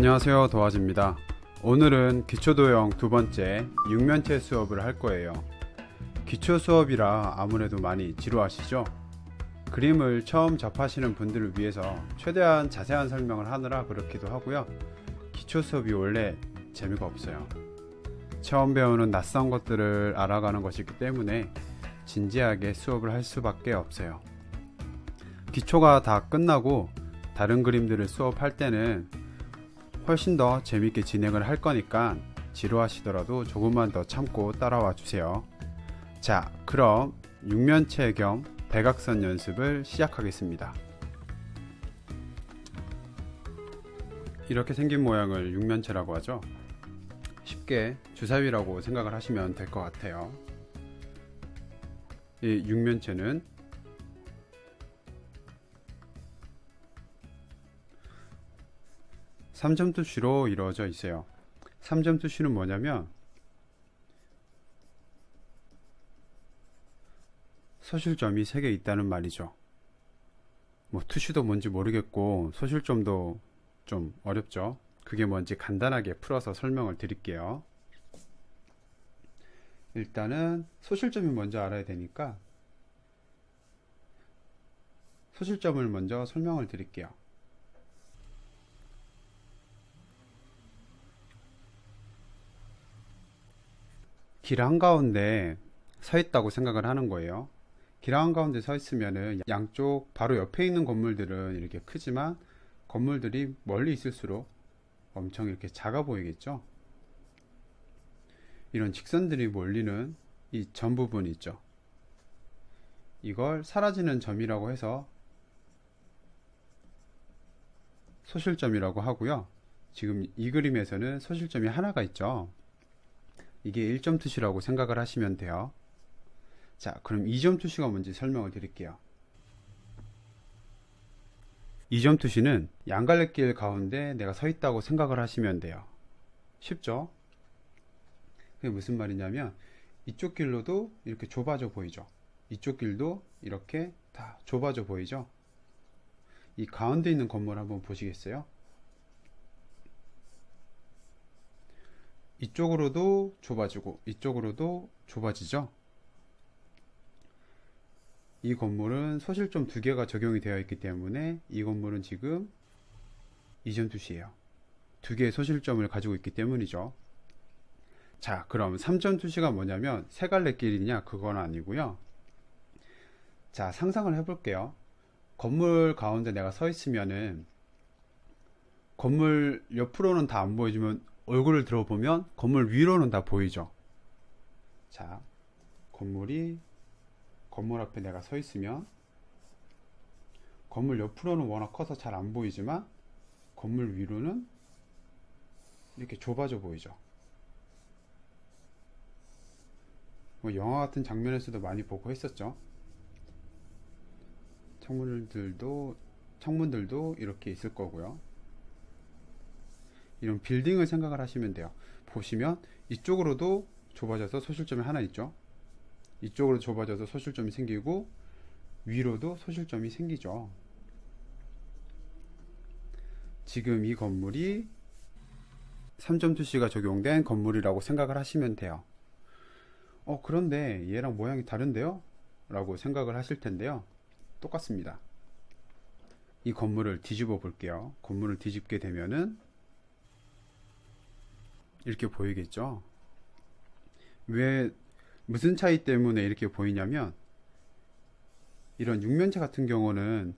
안녕하세요. 도화지입니다. 오늘은 기초도형 두 번째 육면체 수업을 할 거예요. 기초 수업이라 아무래도 많이 지루하시죠? 그림을 처음 접하시는 분들을 위해서 최대한 자세한 설명을 하느라 그렇기도 하고요. 기초 수업이 원래 재미가 없어요. 처음 배우는 낯선 것들을 알아가는 것이기 때문에 진지하게 수업을 할 수밖에 없어요. 기초가 다 끝나고 다른 그림들을 수업할 때는 훨씬 더 재밌게 진행을 할 거니까 지루하시더라도 조금만 더 참고 따라와 주세요. 자, 그럼 육면체 겸 대각선 연습을 시작하겠습니다. 이렇게 생긴 모양을 육면체라고 하죠. 쉽게 주사위라고 생각을 하시면 될 것 같아요. 이 육면체는 3점 투시로 이루어져 있어요. 3점 투시는 뭐냐면 소실점이 3개 있다는 말이죠. 뭐 투시도 뭔지 모르겠고 소실점도 좀 어렵죠. 그게 뭔지 간단하게 풀어서 설명을 드릴게요. 일단은 소실점이 먼저 알아야 되니까 소실점을 먼저 설명을 드릴게요. 길 한가운데 서 있다고 생각을 하는 거예요. 길 한가운데 서 있으면은 양쪽 바로 옆에 있는 건물들은 이렇게 크지만 건물들이 멀리 있을수록 엄청 이렇게 작아 보이겠죠? 이런 직선들이 몰리는 이 점 부분 있죠? 이걸 사라지는 점이라고 해서 소실점이라고 하고요. 지금 이 그림에서는 소실점이 하나가 있죠. 이게 1점 투시라고 생각을 하시면 돼요. 자, 그럼 2점 투시가 뭔지 설명을 드릴게요. 2점 투시는 양갈래길 가운데 내가 서 있다고 생각을 하시면 돼요. 쉽죠? 그게 무슨 말이냐면 이쪽 길로도 이렇게 좁아져 보이죠. 이쪽 길도 이렇게 다 좁아져 보이죠. 이 가운데 있는 건물 한번 보시겠어요? 이쪽으로도 좁아지고 이쪽으로도 좁아지죠. 이 건물은 소실점 두 개가 적용이 되어 있기 때문에 이 건물은 지금 2점 투시예요. 두 개의 소실점을 가지고 있기 때문이죠. 자, 그럼 3점 투시가 뭐냐면 세 갈래 길이냐 그건 아니고요. 자, 상상을 해볼게요. 건물 가운데 내가 서 있으면은 건물 옆으로는 다 안 보이지만 얼굴을 들어보면 건물 위로는 다 보이죠. 자, 건물이 건물 앞에 내가 서 있으면 건물 옆으로는 워낙 커서 잘 안 보이지만 건물 위로는 이렇게 좁아져 보이죠. 뭐 영화 같은 장면에서도 많이 보고 했었죠. 창문들도 창문들도 이렇게 있을 거고요. 이런 빌딩을 생각을 하시면 돼요. 보시면 이쪽으로도 좁아져서 소실점이 하나 있죠. 이쪽으로 좁아져서 소실점이 생기고 위로도 소실점이 생기죠. 지금 이 건물이 3점 투시가 적용된 건물이라고 생각을 하시면 돼요. 어, 그런데 얘랑 모양이 다른데요? 라고 생각을 하실 텐데요. 똑같습니다. 이 건물을 뒤집어 볼게요. 건물을 뒤집게 되면은 이렇게 보이겠죠? 왜 무슨 차이 때문에 이렇게 보이냐면 이런 육면체 같은 경우는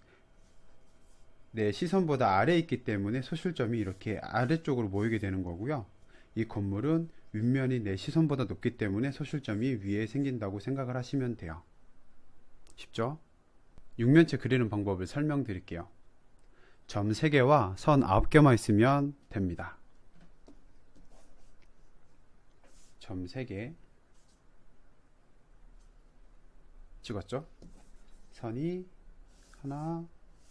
내 시선보다 아래에 있기 때문에 소실점이 이렇게 아래쪽으로 모이게 되는 거고요. 이 건물은 윗면이 내 시선보다 높기 때문에 소실점이 위에 생긴다고 생각을 하시면 돼요. 쉽죠? 육면체 그리는 방법을 설명드릴게요. 점 3개와 선 9개만 있으면 됩니다. 점 3개 찍었죠? 선이 하나,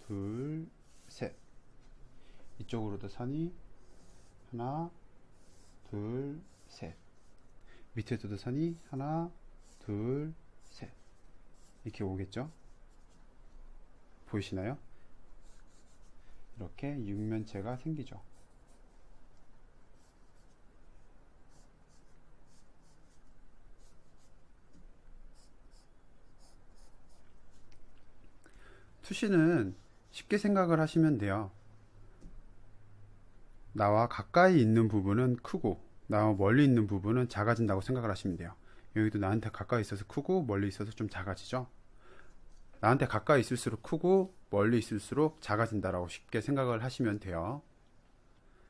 둘, 셋. 이쪽으로도 선이 하나, 둘, 셋. 밑에도 선이 하나, 둘, 셋. 이렇게 오겠죠? 보이시나요? 이렇게 육면체가 생기죠. 수시는 쉽게 생각을 하시면 돼요. 나와 가까이 있는 부분은 크고 나와 멀리 있는 부분은 작아진다고 생각을 하시면 돼요. 여기도 나한테 가까이 있어서 크고 멀리 있어서 좀 작아지죠. 나한테 가까이 있을수록 크고 멀리 있을수록 작아진다라고 쉽게 생각을 하시면 돼요.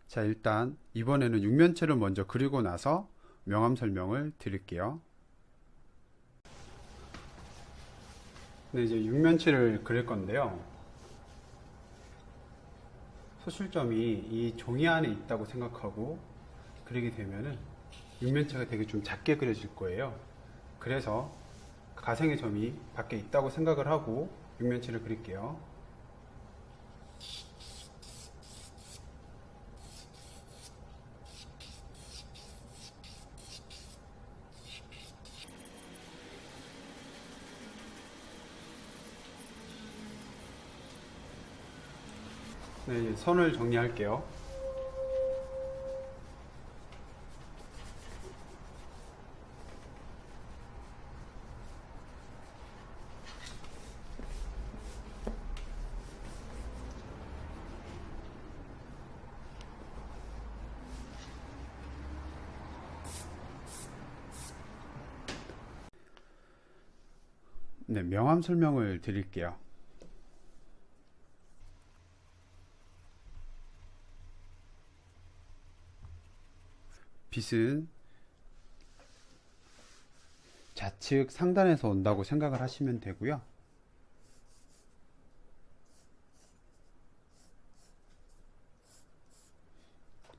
자, 일단 이번에는 육면체를 먼저 그리고 나서 명암 설명을 드릴게요. 네, 이제 육면체를 그릴 건데요. 소실점이 이 종이 안에 있다고 생각하고 그리게 되면은 육면체가 되게 좀 작게 그려질 거예요. 그래서 가생의 점이 밖에 있다고 생각을 하고 육면체를 그릴게요. 네, 선을 정리할게요. 네, 명암 설명을 드릴게요. 빛은 좌측 상단에서 온다고 생각을 하시면 되고요.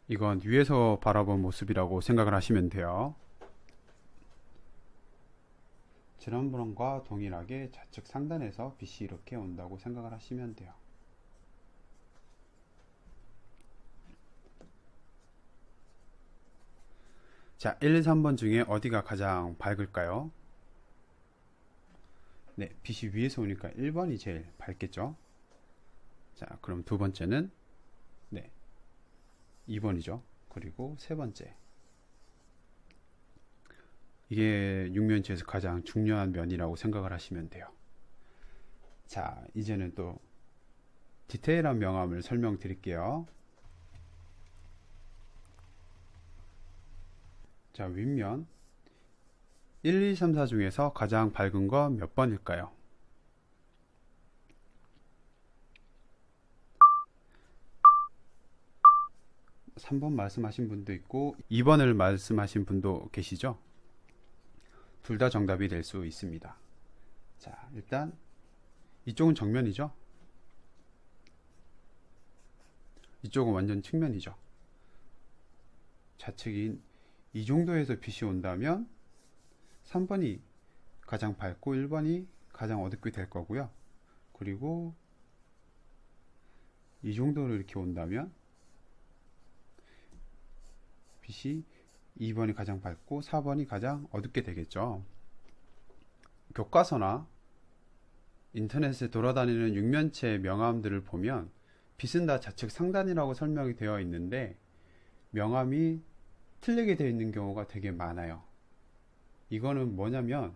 이건 위에서 바라본 모습이라고 생각을 하시면 돼요. 지난번과 동일하게 좌측 상단에서 빛이 이렇게 온다고 생각을 하시면 돼요. 자, 1, 3번 중에 어디가 가장 밝을까요? 네, 빛이 위에서 오니까 1번이 제일 밝겠죠? 자, 그럼 두 번째는 네, 2번이죠. 그리고 세 번째. 이게 육면체에서 가장 중요한 면이라고 생각을 하시면 돼요. 자, 이제는 또 디테일한 명암을 설명드릴게요. 자, 윗면 1, 2, 3, 4 중에서 가장 밝은 건몇 번일까요? 삼번 말씀하신 분도 있고 2번을 말씀하신 분도 계시죠? 둘 다 정답이 될 수 있습니다. 자, 일단 이쪽은 정면이죠? 이쪽은 완전 측면이죠. 좌측인 이 정도에서 빛이 온다면 3번이 가장 밝고 1번이 가장 어둡게 될 거고요. 그리고 이 정도로 이렇게 온다면 빛이 2번이 가장 밝고 4번이 가장 어둡게 되겠죠. 교과서나 인터넷에 돌아다니는 육면체 명암들을 보면 빛은 다 좌측 상단이라고 설명이 되어 있는데 명암이 틀리게 되어 있는 경우가 되게 많아요. 이거는 뭐냐면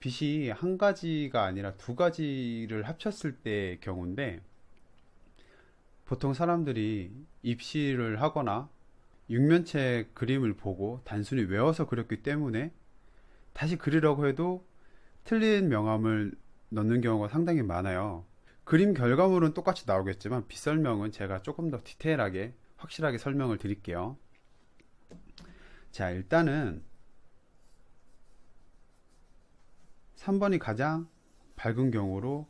빛이 한 가지가 아니라 두 가지를 합쳤을 때의 경우인데 보통 사람들이 입시를 하거나 육면체 그림을 보고 단순히 외워서 그렸기 때문에 다시 그리려고 해도 틀린 명암을 넣는 경우가 상당히 많아요. 그림 결과물은 똑같이 나오겠지만 빛 설명은 제가 조금 더 디테일하게 확실하게 설명을 드릴게요. 자, 일단은 3번이 가장 밝은 경우로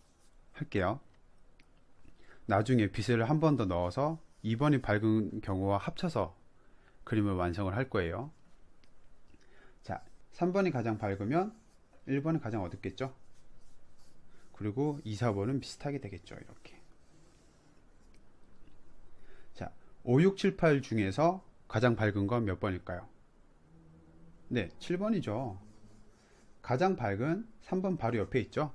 할게요. 나중에 빛을 한 번 더 넣어서 2번이 밝은 경우와 합쳐서 그림을 완성을 할 거예요. 자, 3번이 가장 밝으면 1번이 가장 어둡겠죠? 그리고 2, 4번은 비슷하게 되겠죠. 이렇게. 자, 5, 6, 7, 8 중에서 가장 밝은 건 몇 번일까요? 네, 7번이죠. 가장 밝은 3번 바로 옆에 있죠.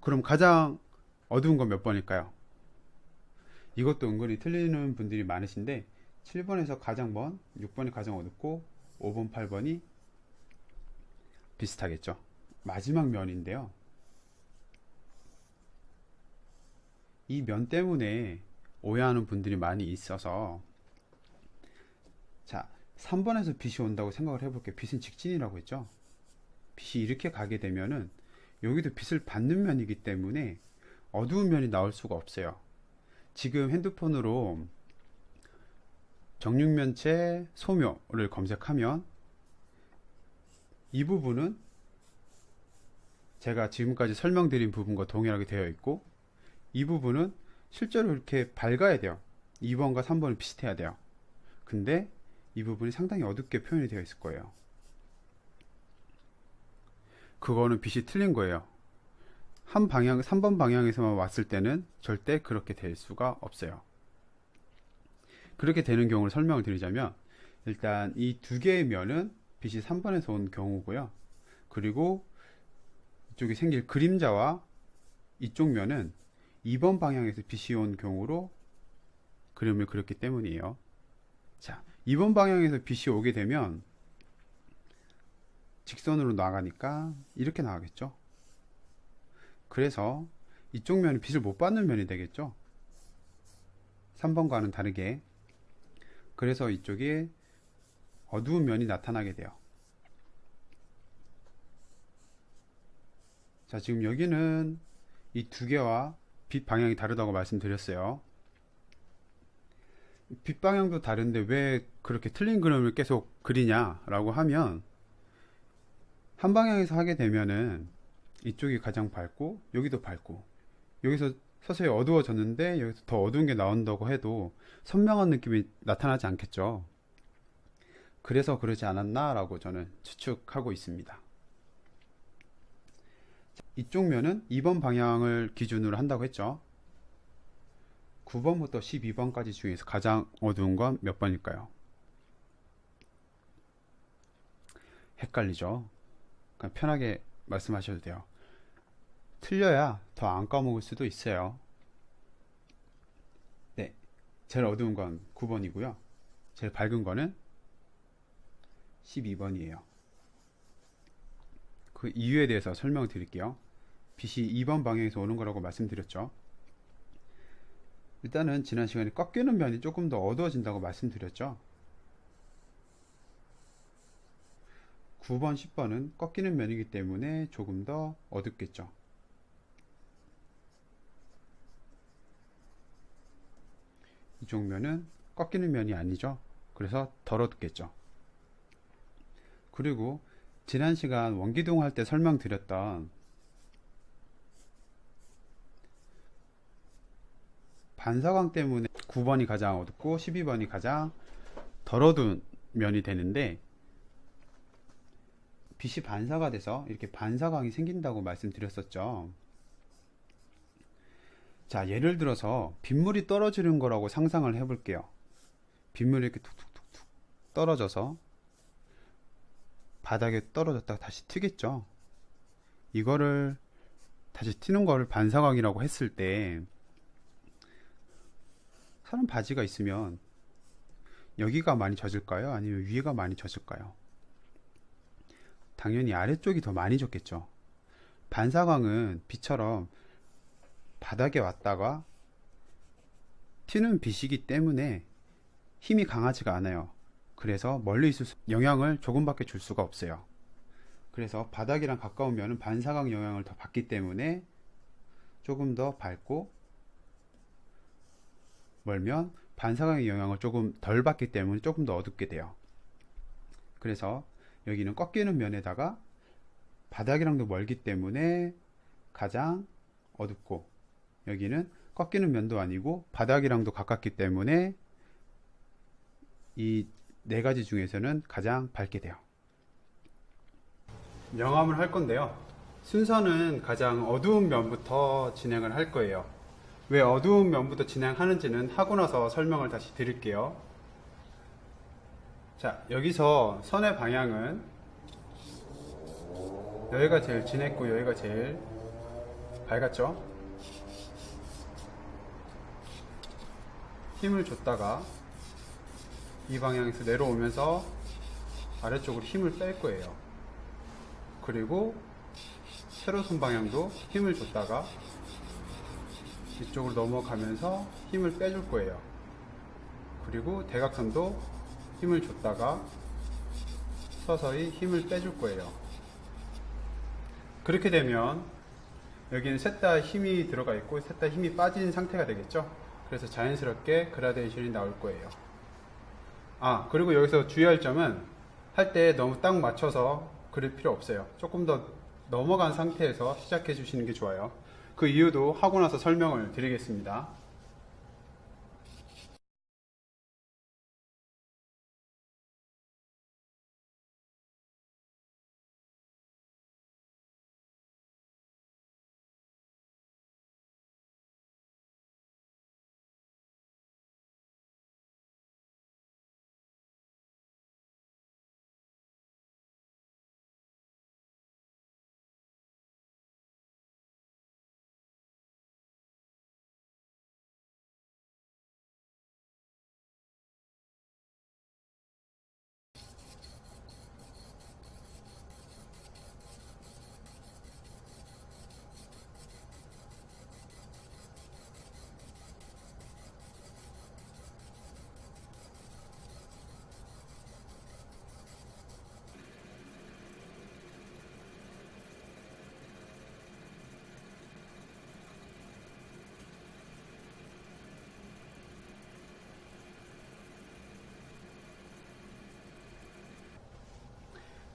그럼 가장 어두운 건 몇 번일까요? 이것도 은근히 틀리는 분들이 많으신데 7번에서 가장 먼, 6번이 가장 어둡고 5번, 8번이 비슷하겠죠. 마지막 면인데요. 이 면 때문에 오해하는 분들이 많이 있어서 자 3번에서 빛이 온다고 생각을 해볼게요 빛은 직진이라고 했죠? 빛이 이렇게 가게 되면은 여기도 빛을 받는 면이기 때문에 어두운 면이 나올 수가 없어요. 지금 핸드폰으로 정육면체 소묘를 검색하면 이 부분은 제가 지금까지 설명드린 부분과 동일하게 되어 있고 이 부분은 실제로 이렇게 밝아야 돼요. 2번과 3번은 비슷해야 돼요. 근데 이 부분이 상당히 어둡게 표현이 되어 있을 거예요. 그거는 빛이 틀린 거예요. 한 방향 3번 방향에서만 왔을 때는 절대 그렇게 될 수가 없어요. 그렇게 되는 경우를 설명을 드리자면 일단 이 두 개의 면은 빛이 3번에서 온 경우고요. 그리고 이쪽에 생길 그림자와 이쪽 면은 2번 방향에서 빛이 온 경우로 그림을 그렸기 때문이에요. 자 2번 방향에서 빛이 오게 되면 직선으로 나가니까 이렇게 나가겠죠. 그래서 이쪽 면은 빛을 못 받는 면이 되겠죠. 3번과는 다르게. 그래서 이쪽에 어두운 면이 나타나게 돼요. 자 지금 여기는 이 두 개와 빛 방향이 다르다고 말씀드렸어요 빛 방향도 다른데 왜 그렇게 틀린 그림을 계속 그리냐 라고 하면 한 방향에서 하게 되면은 이쪽이 가장 밝고 여기도 밝고 여기서 서서히 어두워졌는데 여기서 더 어두운 게 나온다고 해도 선명한 느낌이 나타나지 않겠죠. 그래서 그러지 않았나 라고 저는 추측하고 있습니다. 이쪽 면은 2번 방향을 기준으로 한다고 했죠 9번부터 12번까지 중에서 가장 어두운 건 몇 번일까요? 헷갈리죠? 그냥 편하게 말씀하셔도 돼요. 틀려야 더 안 까먹을 수도 있어요. 네. 제일 어두운 건 9번이고요. 제일 밝은 거는 12번이에요. 그 이유에 대해서 설명을 드릴게요. 빛이 2번 방향에서 오는 거라고 말씀드렸죠. 일단은 지난 시간에 꺾이는 면이 조금 더 어두워진다고 말씀드렸죠. 9번 10번은 꺾이는 면이기 때문에 조금 더 어둡겠죠. 이쪽 면은 꺾이는 면이 아니죠. 그래서 덜 어둡겠죠. 그리고 지난 시간 원기둥 할 때 설명드렸던 반사광 때문에 9번이 가장 어둡고 12번이 가장 덜 어두운 면이 되는데 빛이 반사가 돼서 이렇게 반사광이 생긴다고 말씀드렸었죠. 자 예를 들어서 빗물이 떨어지는 거라고 상상을 해 볼게요. 빗물이 이렇게 툭툭툭툭 떨어져서 바닥에 떨어졌다가 다시 튀겠죠? 이거를 다시 튀는 거를 반사광이라고 했을 때 사람 바지가 있으면 여기가 많이 젖을까요? 아니면 위가 많이 젖을까요? 당연히 아래쪽이 더 많이 젖겠죠. 반사광은 빛처럼 바닥에 왔다가 튀는 빛이기 때문에 힘이 강하지가 않아요. 그래서 멀리 있을 수, 영향을 조금밖에 줄 수가 없어요. 그래서 바닥이랑 가까우면 반사광 영향을 더 받기 때문에 조금 더 밝고 멀면 반사광의 영향을 조금 덜 받기 때문에 조금 더 어둡게 돼요. 그래서 여기는 꺾이는 면에다가 바닥이랑도 멀기 때문에 가장 어둡고 여기는 꺾이는 면도 아니고 바닥이랑도 가깝기 때문에 이 네 가지 중에서는 가장 밝게 돼요. 명암을 할 건데요. 순서는 가장 어두운 면부터 진행을 할 거예요. 왜 어두운 면부터 진행하는지는 하고 나서 설명을 다시 드릴게요. 자, 여기서 선의 방향은 여기가 제일 진했고 여기가 제일 밝았죠? 힘을 줬다가 이 방향에서 내려오면서 아래쪽으로 힘을 뺄 거예요. 그리고 세로선 방향도 힘을 줬다가 이쪽으로 넘어가면서 힘을 빼줄 거예요. 그리고 대각선도 힘을 줬다가 서서히 힘을 빼줄 거예요. 그렇게 되면 여기는 셋 다 힘이 들어가 있고 셋 다 힘이 빠진 상태가 되겠죠. 그래서 자연스럽게 그라데이션이 나올 거예요. 아, 그리고 여기서 주의할 점은 할 때 너무 딱 맞춰서 그릴 필요 없어요. 조금 더 넘어간 상태에서 시작해 주시는 게 좋아요. 그 이유도 하고 나서 설명을 드리겠습니다.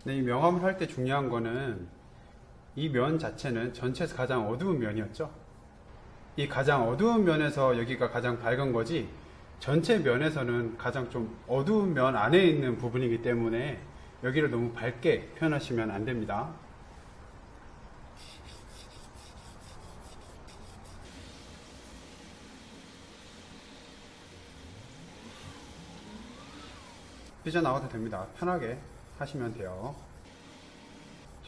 네, 이 명암을 할 때 중요한 거는 이 면 자체는 전체에서 가장 어두운 면이었죠. 이 가장 어두운 면에서 여기가 가장 밝은 거지 전체 면에서는 가장 좀 어두운 면 안에 있는 부분이기 때문에 여기를 너무 밝게 표현하시면 안 됩니다. 삐져나와도 됩니다. 편하게 하시면 돼요.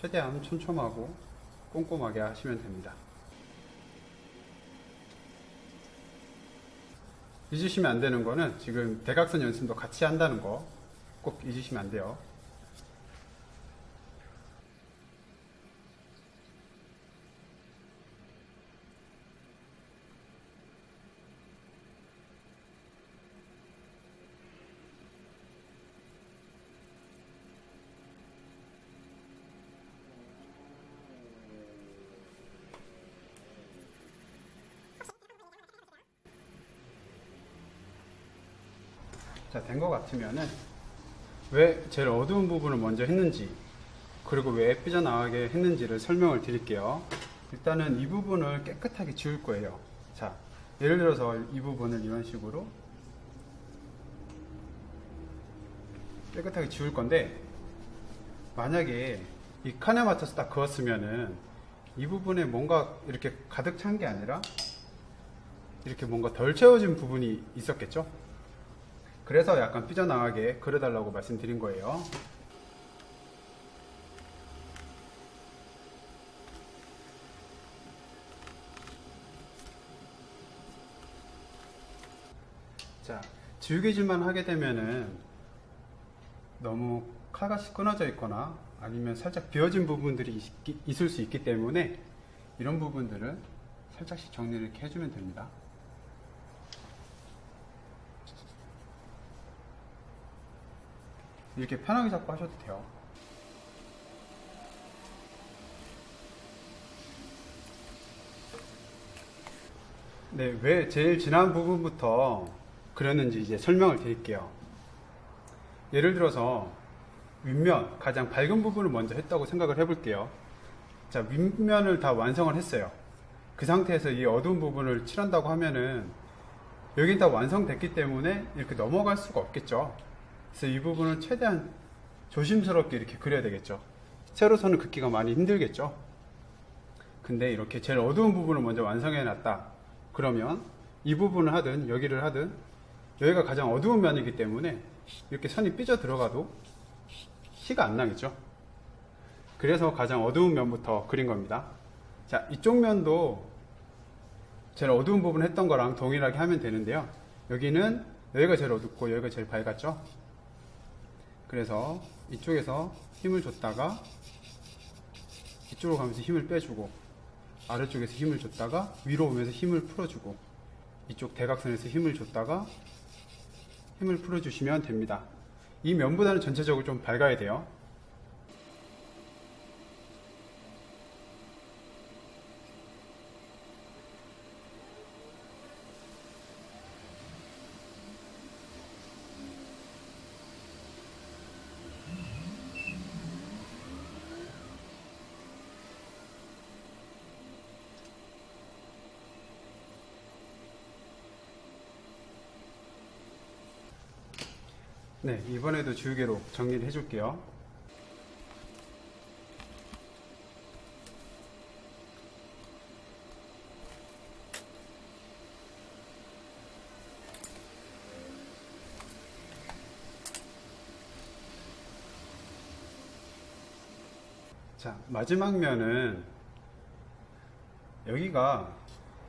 최대한 촘촘하고 꼼꼼하게 하시면 됩니다. 잊으시면 안 되는 거는 지금 대각선 연습도 같이 한다는 거 꼭 잊으시면 안 돼요. 자, 된 것 같으면은 왜 제일 어두운 부분을 먼저 했는지 그리고 왜 삐져나가게 했는지를 설명을 드릴게요. 일단은 이 부분을 깨끗하게 지울 거예요. 자, 예를 들어서 이 부분을 이런 식으로 깨끗하게 지울 건데 만약에 이 칸에 맞춰서 딱 그었으면은 이 부분에 뭔가 이렇게 가득 찬 게 아니라 이렇게 뭔가 덜 채워진 부분이 있었겠죠? 그래서 약간 삐져나가게 그려달라고 말씀드린 거예요. 자, 지우개질만 하게 되면은 너무 칼같이 끊어져 있거나 아니면 살짝 비어진 부분들이 있- 있을 수 있기 때문에 이런 부분들은 살짝씩 정리를 이렇게 해주면 됩니다. 이렇게 편하게 잡고 하셔도 돼요. 네, 왜 제일 지난 부분부터 그렸는지 이제 설명을 드릴게요. 예를 들어서 윗면 가장 밝은 부분을 먼저 했다고 생각을 해볼게요. 자, 윗면을 다 완성을 했어요. 그 상태에서 이 어두운 부분을 칠한다고 하면은 여긴 다 완성됐기 때문에 이렇게 넘어갈 수가 없겠죠. 그래서 이 부분은 최대한 조심스럽게 이렇게 그려야 되겠죠. 세로선을 긋기가 많이 힘들겠죠. 근데 이렇게 제일 어두운 부분을 먼저 완성해 놨다. 그러면 이 부분을 하든 여기를 하든 여기가 가장 어두운 면이기 때문에 이렇게 선이 삐져 들어가도 티가 안 나겠죠. 그래서 가장 어두운 면부터 그린 겁니다. 자, 이쪽 면도 제일 어두운 부분 했던 거랑 동일하게 하면 되는데요. 여기는 여기가 제일 어둡고 여기가 제일 밝았죠. 그래서 이쪽에서 힘을 줬다가 이쪽으로 가면서 힘을 빼주고 아래쪽에서 힘을 줬다가 위로 오면서 힘을 풀어주고 이쪽 대각선에서 힘을 줬다가 힘을 풀어주시면 됩니다. 이 면보다는 전체적으로 좀 밝아야 돼요. 네, 이번에도 지우개로 정리를 해줄게요. 자, 마지막 면은 여기가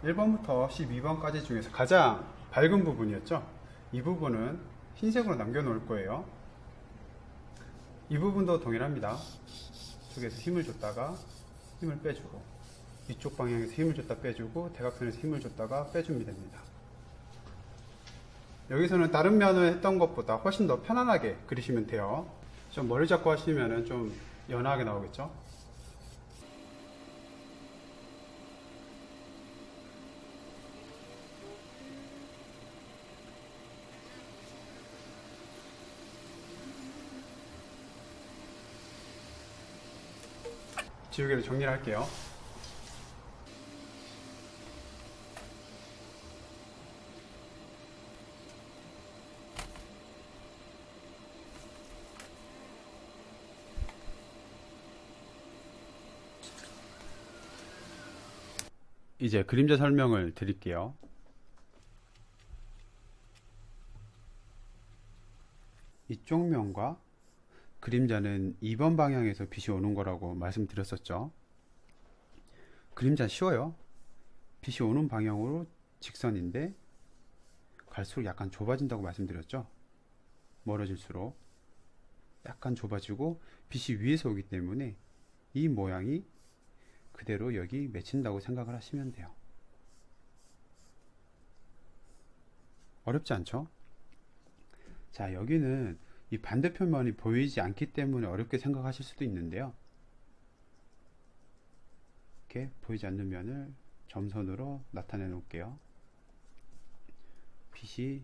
1번부터 12번까지 중에서 가장 밝은 부분이었죠. 이 부분은 흰색으로 남겨놓을 거예요. 이 부분도 동일합니다. 쪽에서 힘을 줬다가 힘을 빼주고 이쪽 방향에서 힘을 줬다 빼주고 대각선에서 힘을 줬다가 빼주면 됩니다. 여기서는 다른 면을 했던 것보다 훨씬 더 편안하게 그리시면 돼요. 좀 머리 잡고 하시면 좀 연하게 나오겠죠? 지우개로 정리를 할게요. 이제 그림자 설명을 드릴게요. 이쪽 면과 그림자는 2번 방향에서 빛이 오는 거라고 말씀드렸었죠. 그림자 쉬워요. 빛이 오는 방향으로 직선인데 갈수록 약간 좁아진다고 말씀드렸죠. 멀어질수록 약간 좁아지고 빛이 위에서 오기 때문에 이 모양이 그대로 여기 맺힌다고 생각을 하시면 돼요. 어렵지 않죠? 자, 여기는 이 반대편만이 보이지 않기 때문에 어렵게 생각하실 수도 있는데요. 이렇게 보이지 않는 면을 점선으로 나타내 놓을게요. 빛이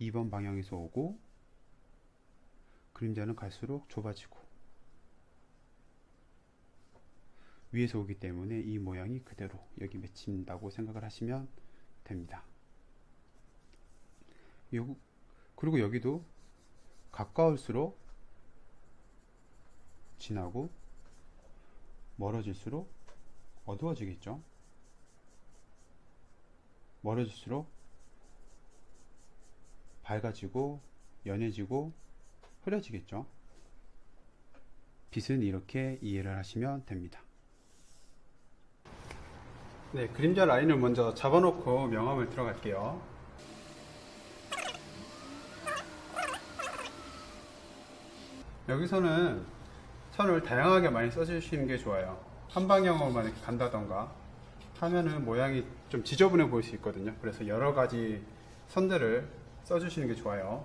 2번 방향에서 오고 그림자는 갈수록 좁아지고 위에서 오기 때문에 이 모양이 그대로 여기 맺힌다고 생각을 하시면 됩니다. 요, 그리고 여기도 가까울수록 진하고 멀어질수록 어두워지겠죠. 멀어질수록 밝아지고 연해지고 흐려지겠죠. 빛은 이렇게 이해를 하시면 됩니다. 네, 그림자 라인을 먼저 잡아놓고 명암을 들어갈게요. 여기서는 선을 다양하게 많이 써주시는 게 좋아요. 한 방향으로만 이렇게 간다던가 하면은 모양이 좀 지저분해 보일 수 있거든요. 그래서 여러 가지 선들을 써주시는 게 좋아요.